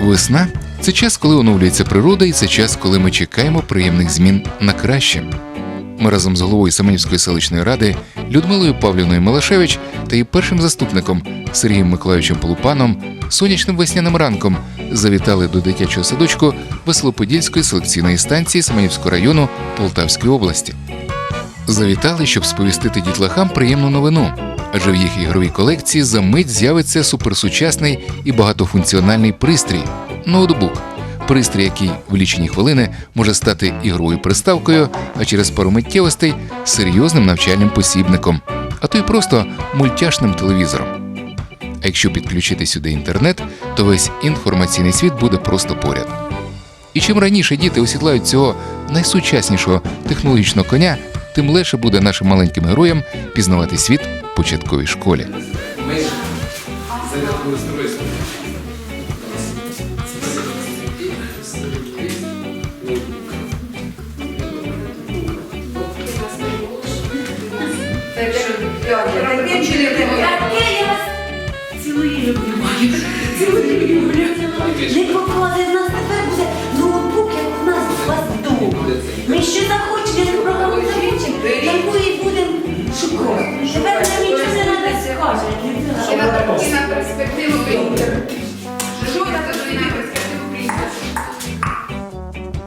Весна це час, коли оновлюється природа, і це час, коли ми чекаємо приємних змін на краще. Ми разом з головою Семенівської селищної ради Людмилою Павлівною Милашевич та її першим заступником Сергієм Миколаївичем Полупаном сонячним весняним ранком завітали до дитячого садочку Веселоподільської селекційної станції Семенівського району Полтавської області. Завітали, щоб сповістити дітлахам приємну новину, адже в їх ігровій колекції за мить з'явиться суперсучасний і багатофункціональний пристрій ноутбук. Пристрій, який в лічені хвилини може стати ігровою приставкою, а через пару миттєвостей серйозним навчальним посібником, а то й просто мультяшним телевізором. А якщо підключити сюди інтернет, то весь інформаційний світ буде просто поряд. І чим раніше діти осідлають цього найсучаснішого технологічного коня, тим легше буде нашим маленьким героям пізнавати світ в початковій школі. Цілую люблю. Цілую люблю. Не покладе нас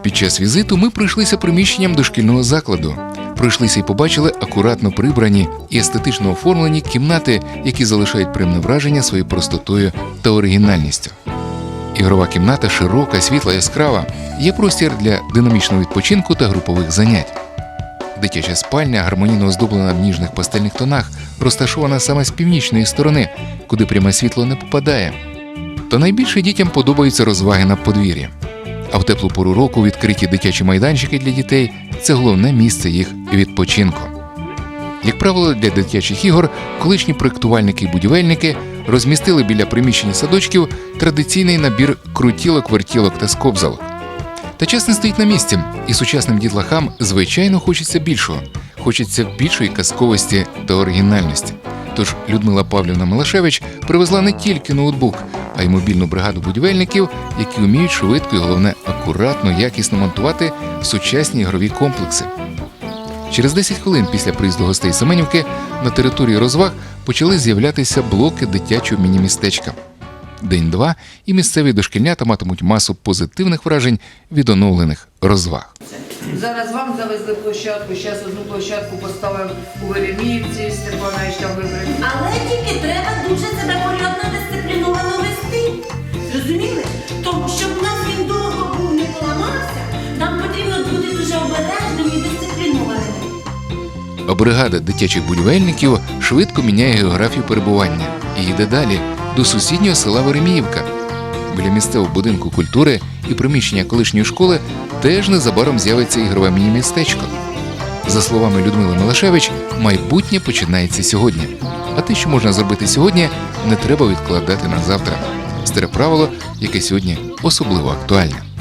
Під час візиту ми пройшлися приміщенням дошкільного закладу. Пройшлися і побачили акуратно прибрані і естетично оформлені кімнати, які залишають приємне враження своєю простотою та оригінальністю. Ігрова кімната широка, світла, яскрава, є простір для динамічного відпочинку та групових занять. Дитяча спальня гармонійно оздоблена в ніжних пастельних тонах, розташована саме з північної сторони, куди пряме світло не попадає. Та найбільше дітям подобаються розваги на подвір'ї. А в теплу пору року відкриті дитячі майданчики для дітей це головне місце їх відпочинку. Як правило, для дитячих ігор колишні проєктувальники і будівельники розмістили біля приміщень садочків традиційний набір крутілок, вертілок та скобзалок. Та час не стоїть на місці, і сучасним дітлахам звичайно хочеться більшого, хочеться більшої казковості та оригінальності. Тож Людмила Павлівна Милашевич привезла не тільки ноутбук, а й мобільну бригаду будівельників, які вміють швидко і головне акуратно, якісно монтувати сучасні ігрові комплекси. Через 10 хвилин після приїзду гостей Семенівки на території розваг почали з'являтися блоки дитячого міні-містечка. День-два і місцеві дошкільнята матимуть масу позитивних вражень від оновлених розваг. Зараз вам завезли площадку, зараз одну площадку поставимо у Вереміївці, Степанович там вибере. Але тільки треба дуже себе порядно бригада дитячих будівельників швидко міняє географію перебування і йде далі до сусіднього села Вереміївка. Біля місцевого будинку культури і приміщення колишньої школи теж незабаром з'явиться ігрове міні-містечко. За словами Людмили Милашевич, майбутнє починається сьогодні. А те, що можна зробити сьогодні, не треба відкладати на завтра. Старе правило, яке сьогодні особливо актуальне.